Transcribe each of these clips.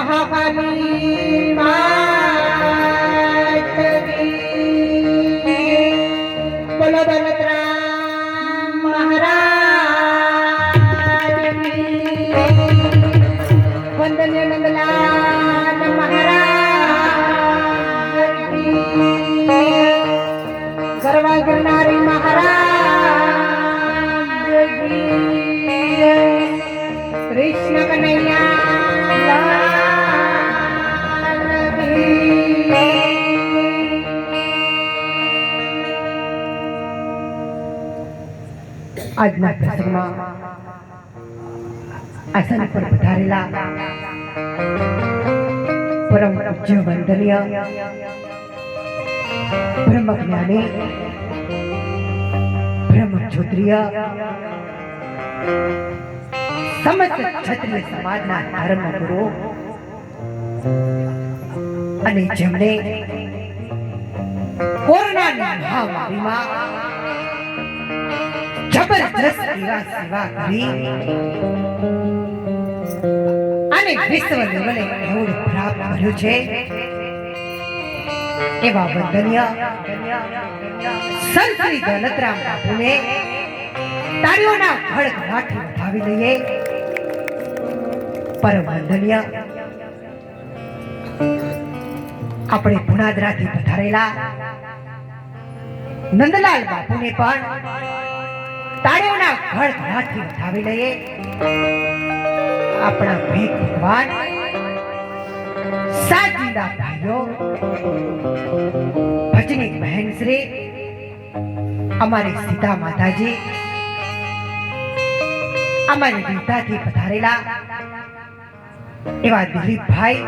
মহাকালী વંદનીય બ્રહ્મ જ્ઞાની બ્રહ્મ ક્ષત્રિય સમસ્ત ક્ષત્રિય સમાજના ધર્મ ગુરુ અને જેમણે કોરોનાની મહામારીમાં જબરદસ્ત સેવા સેવા કરી અને વિશ્વ લેવલે એવોર્ડ પ્રાપ્ત કર્યો છે. એવા વંદનીય સંત શ્રી દોલતરામ બાપુને તાળીઓના ખડખડાટથી ભાવી લઈએ. પરમ વંદનીય આપણે પુણાદરાથી પધારેલા નંદલાલ બાપુને પણ તાળીઓના ખડખડાટથી ભાવી લઈએ. આપણા ભેગ ભગવાન ભજની બહેન શ્રી અમારી સીતા માતાજી, અમારી ગીતાથી પધારેલા એવા દિલીપભાઈ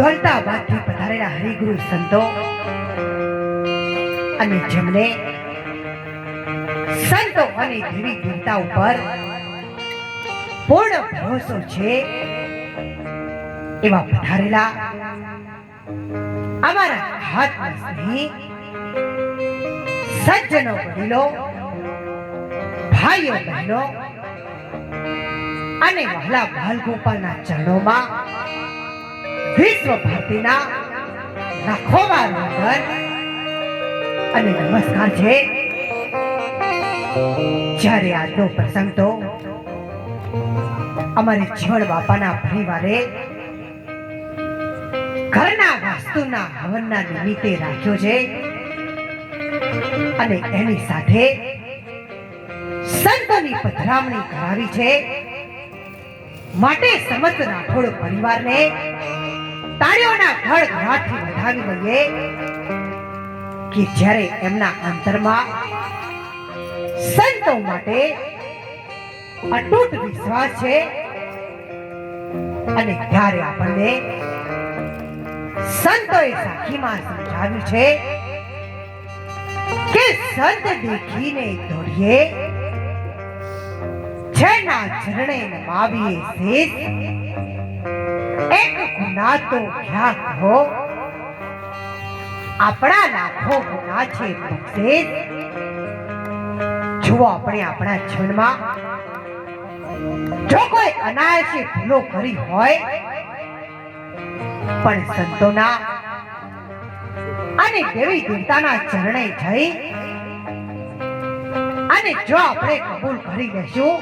દોલતાબાદથી પધારેલા હરિગુરુ સંતો અને જેમને સંતો અને દેવી દેવતા ઉપર પૂર્ણ ભરોસો છે. એવા પધારેલા અમારા હાથના સ્નેહી, સજ્જનો વડીલો, ભાઈઓ બહેનો અને વહલા બાલ ચરણોમાં વિશ્વ ભારતીના લાખોમાં વંદન અને નમસ્કાર છે. જ્યારે આજનો પ્રસંગ તો અમારે જીવન બાપાના પરિવારે ઘરના વાસ્તુના હવનના નિમિત્તે રાખ્યો છે. અને એની સાથે સંતની પધરામણી કરાવી છે. માટે સમસ્ત રાઠોડ પરિવારને તાળીઓના ઘડઘડાટથી વધાવી દઈએ કે જ્યારે એમના અંતરમાં સંતો માટે અતૂટ વિશ્વાસ છે અને ત્યારે આપણને સંતોએ સાખીમાં સમજાવ્યું છે કે સંત દેખીને દોડીએ, જેના ચરણે નમાવીએ શેષ, એક ગુના તો ક્યાં કહો? આપણા લાખો ગુના છે બક્ષેસ જુઓ આપણે આપણા જીવનમાં, જો કોઈ અનાયસે ભૂલો કરી હોય પણ સંતોના અને દેવી દેવતાના ચરણે જઈ અને જો આપણે કબૂલ કરી લેશું,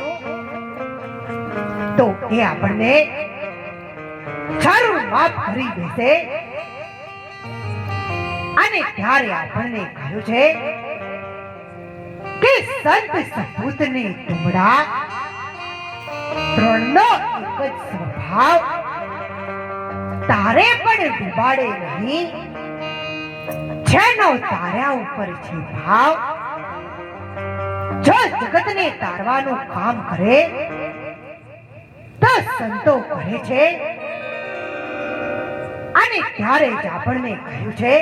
તો એ આપણને જરૂર માફ કરી દેશે. અને ત્યારે આપણને કહ્યું છે કે સંત સપૂતને તુમડા ત્રણનો એક જ સ્વભાવ તારે પણ ડૂબાડે નહીં. જેનો તાર્યા ઉપર છે ભાવ, જો જગતને તારવાનું કામ કરે, તો સંતો કરે છે. અને ત્યારે જ આપણને કહ્યું છે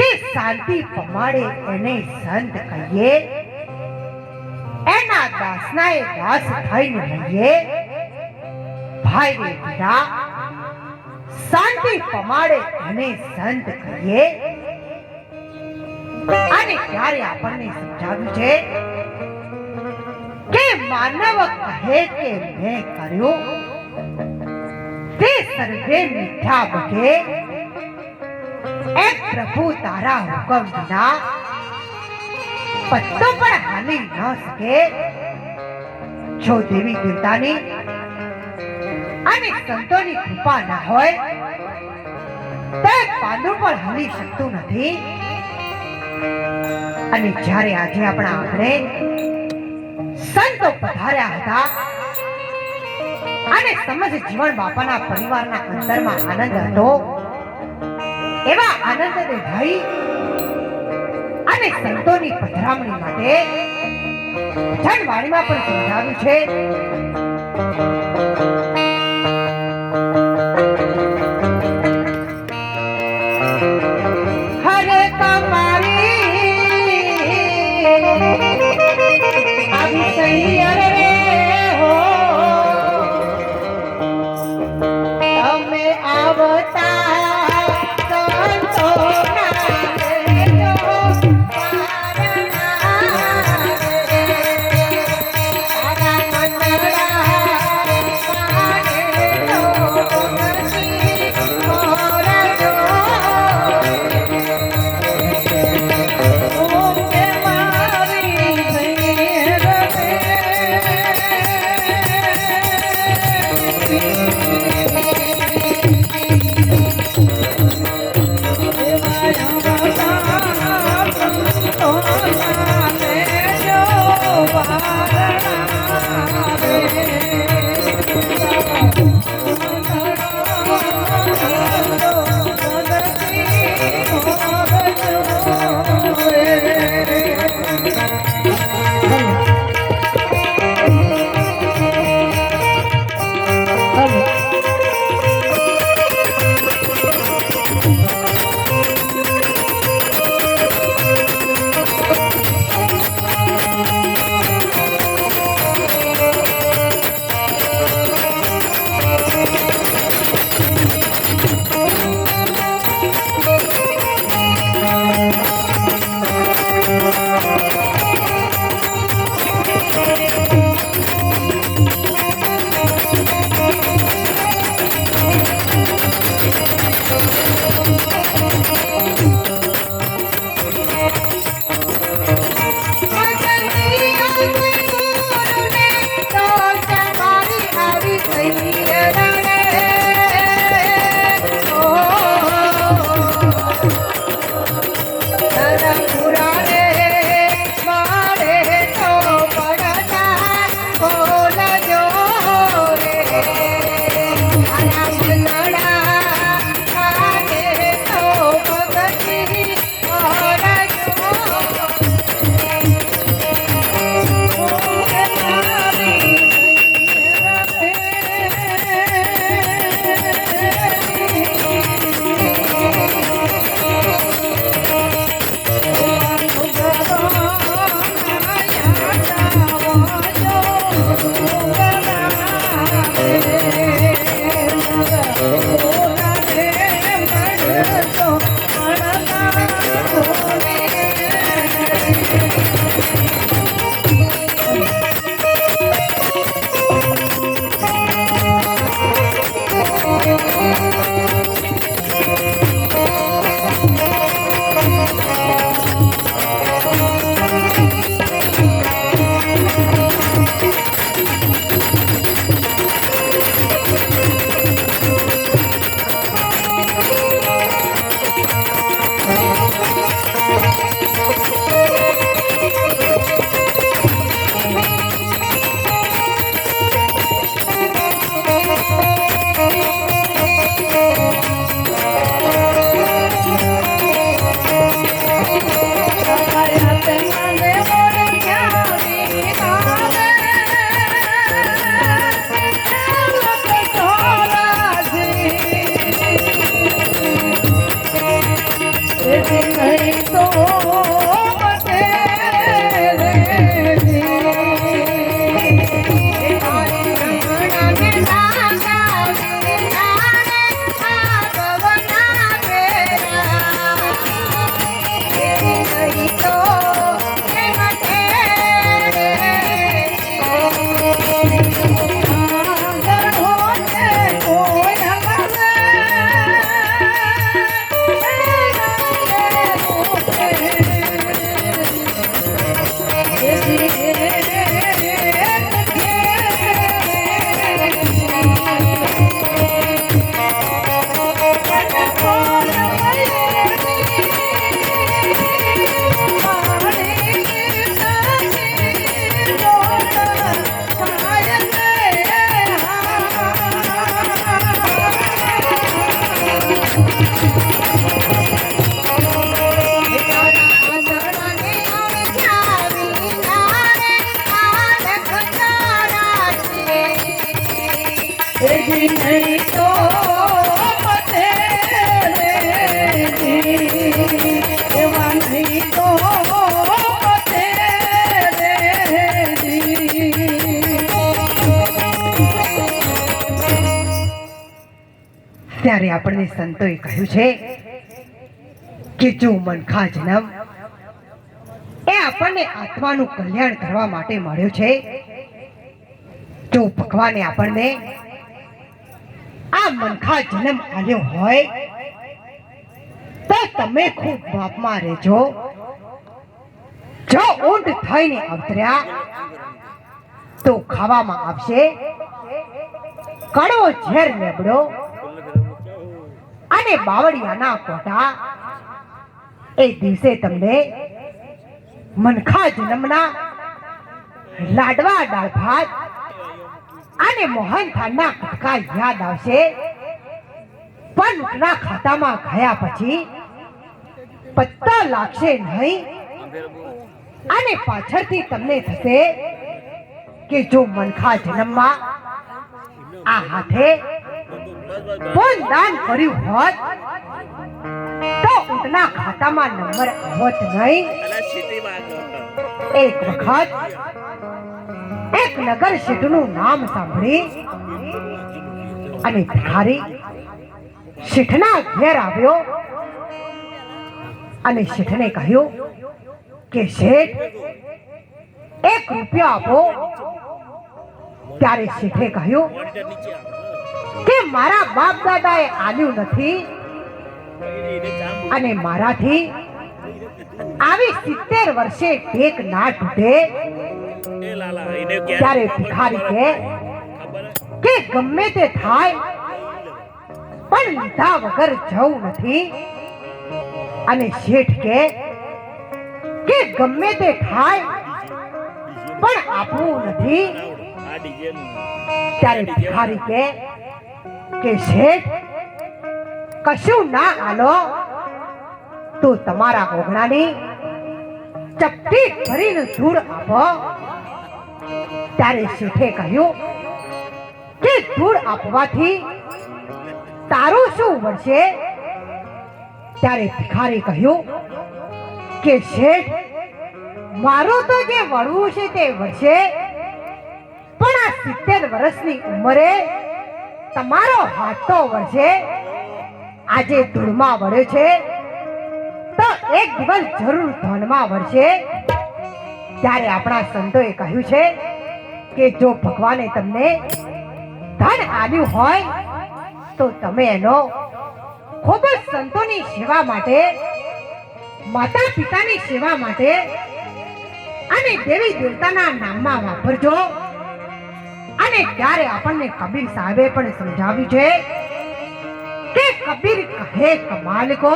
કે શાંતિ પમાડે એને સંત કહીએ. એના દાસના એ દાસ થઈને રહીએ. ભાઈ રે શાંતિ પમાડે અને સંત કહીએ અને ત્યારે આપણને સમજાવ્યું છે? કે માનવ કહે કે મેં કર્યું? તે સર્વે મીઠા બગે એક પ્રભુ તારા હુકમ વિના પત્તો પણ હાલી ન શકે. જો દેવી દેવતાની અને સંતોની કૃપા ના હોય તો એ પાંદડું પણ હલી શકતું નથી. અને જ્યારે આજે આપણા આંગણે સંતો પધાર્યા હતા, અને સમજ જીવન બાપાના પરિવારના અંતરમાં આનંદ હતો, એવા આનંદને ભાઈ અને સંતોની પધરામણી માટે જનવાણીમાં પણ સમજાવ્યું છે. ત્યારે આપણને સંતોએ કહ્યું છે કે જો મનખા જન્મ એ આપણને આત્માનું કલ્યાણ કરવા માટે મળ્યો છે. જો ભગવાને આપણને આ મનખા જન્મ આવ્યો હોય, તો તમે ખૂબ બાપમાં રહેજો. જો ઊંટ થઈને અવતર્યા, તો ખાવામાં આવશે કડવો ઝેર લેબડો અને બાવળિયાના કોટા એ દિવસે તમને મનખા જન્મના લાડવા દાળ ભાત અને મોહનથાળના કટકા યાદ આવશે. પણ ઉપના ખાતામાં ગયા પછી પત્તા લાગશે નહીં. અને પાછળથી તમને થશે કે જો મનખા જન્મમાં આ હાથે પણ દાન કર્યું હોત, તો ઊંટના ખાતામાં નંબર આવત નહીં. એક વખત એક નગર શેઠનું નામ સાંભળી અને ભિખારી શેઠના ઘેર આવ્યો અને શેઠને કહ્યું કે, શેઠ, એક રૂપિયો આપો. ત્યારે શેઠે કહ્યું કે મારા બાપ દાદાએ આલ્યું નથી અને મારાથી આવી સિત્તેર વર્ષે ટેક ના તૂટે ત્યારે ભિખારી કે કે ગમે તે થાય, પણ લીધા વગર જવું નથી. અને શેઠ કે કે ગમે તે થાય, પણ આપવું નથી. ત્યારે ભિખારી કે કે શેઠ, કશું ના આલો? તો તમારા ઓગણાની ચપટી ભરીને ધૂળ આપો. ત્યારે શેઠે કહ્યું કે ધૂળ આપવાથી તારું શું વળશે ત્યારે ભિખારી કહ્યું કે શેઠ, મારું તો જે વળવું છે તે વળશે, પણ આ સિત્તેર વર્ષની ઉંમરે તમારો હાથ તો વળશે. આજે ધૂળમાં વળ્યો છે. તો એક દિવસ જરૂર ધનમાં વળશે. ત્યારે આપણા સંતોએ કહ્યું છે કે જો ભગવાને તમને ધન આપ્યું હોય, તો તમે એનો ખૂબ જ સંતોની સેવા માટે માતા પિતાની સેવા માટે અને દેવી દેવતાના નામમાં વાપરજો. ત્યારે આપણને કબીર સાહેબે પણ સમજાવ્યું છે કે કબીર કહે કમાલ કો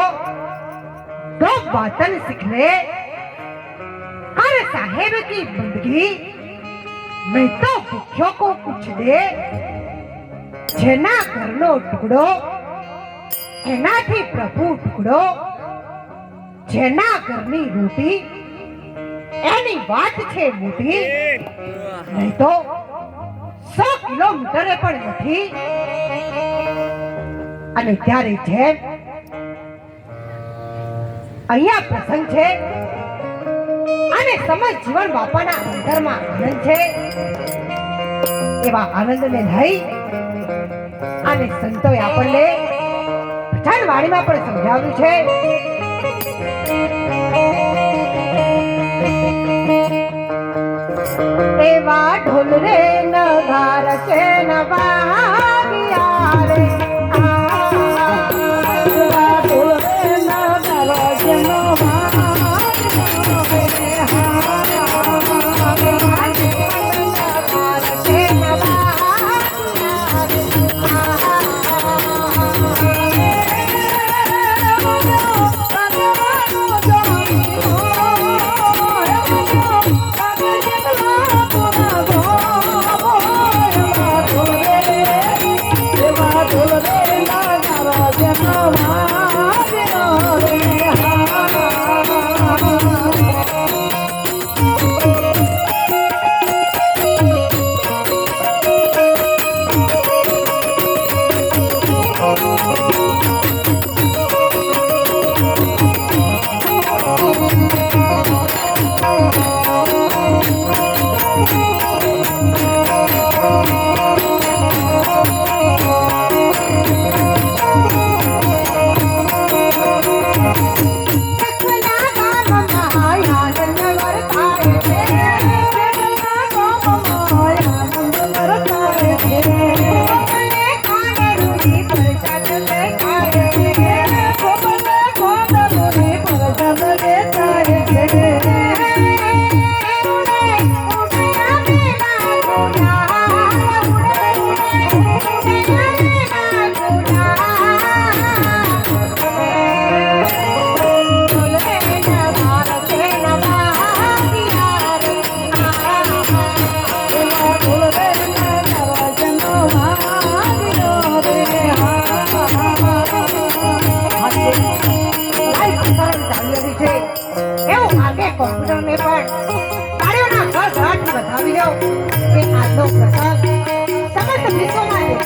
દો વતન સીખ લે કર સાહેબ કી બંદગી મેં તો ભૂખ્યો કો કુછ દે જેના ઘરનો ટુકડો, એનાથી પ્રભુ ટુકડો. જેના ઘરની રોટી, એની વાત છે મોટી, નહીં તો સો કિલોમીટરે પણ નથી. અને ત્યારે છે, અહીંયા પ્રસંગ છે, અને સમજ જીવન બાપાના અંતરમાં આનંદ છે. એવા આનંદને લઈ અને સંતોએ આપણને ભજન વાણીમાં પણ સમજાવ્યું છે. એવા ઢોલ રે છે Oh, oh, oh.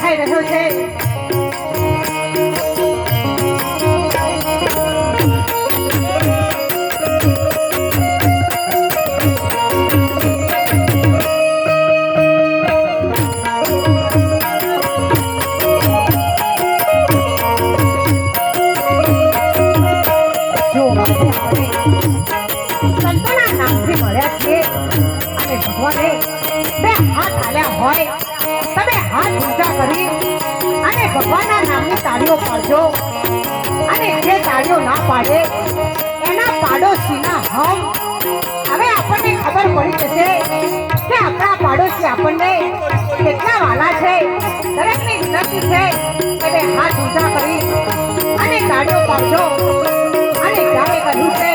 દેખાઈ રહ્યો છે. સંતોના નામથી મળ્યા છીએ અને ભગવાને બે હાથ આલ્યા હોય તમે હાથ ઊંચા કરી અને ભગવાનના નામની તાળીઓ પાડજો. અને જે તાળીઓ ના પાડે, એના પાડોશીના હમ. હવે આપણને ખબર પડી જશે કે આપણા પાડોશી આપણને કેટલા વાલા છે, દરેકની વિનંતી છે એટલે હાથ ઊંચા કરી અને તાળીઓ પાડજો. અને ગામે કહ્યું છે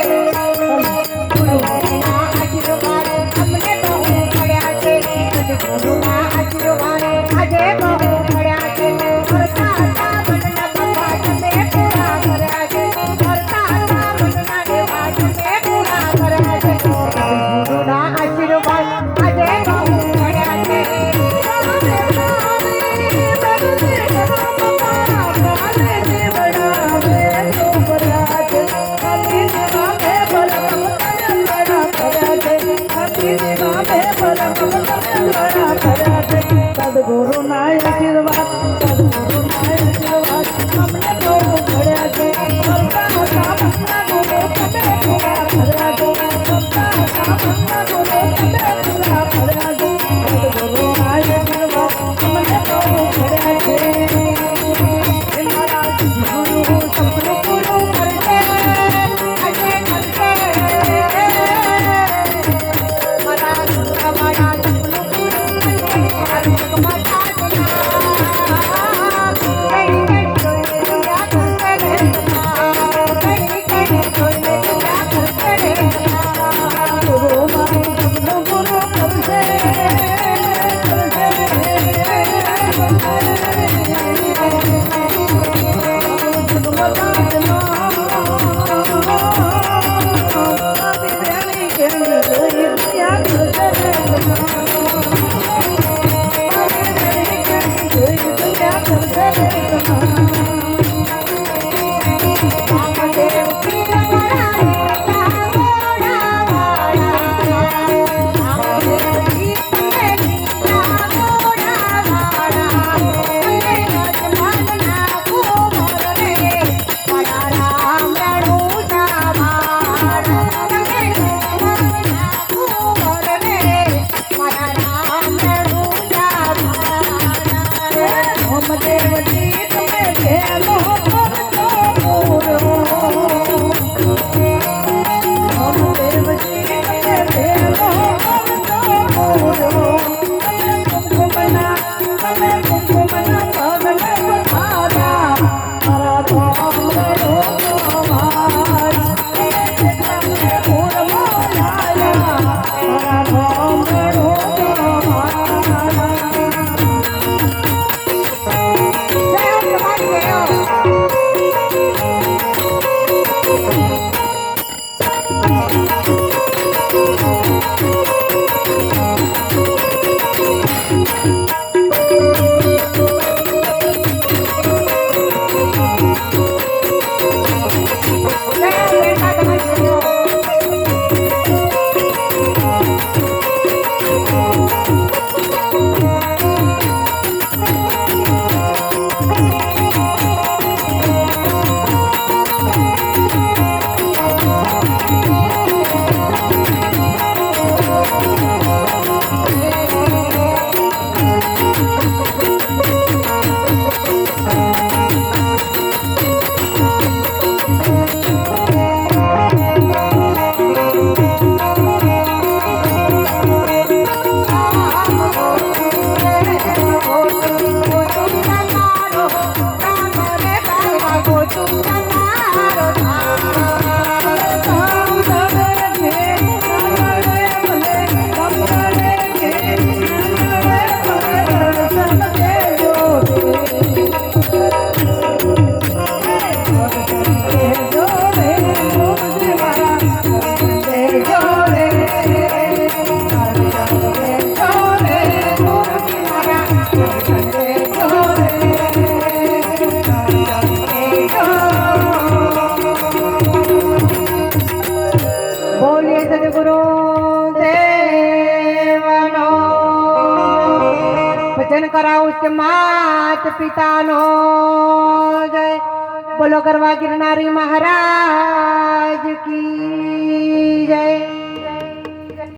ગુરુમાં અચરો વાળે આજે બહુ મળ્યા છે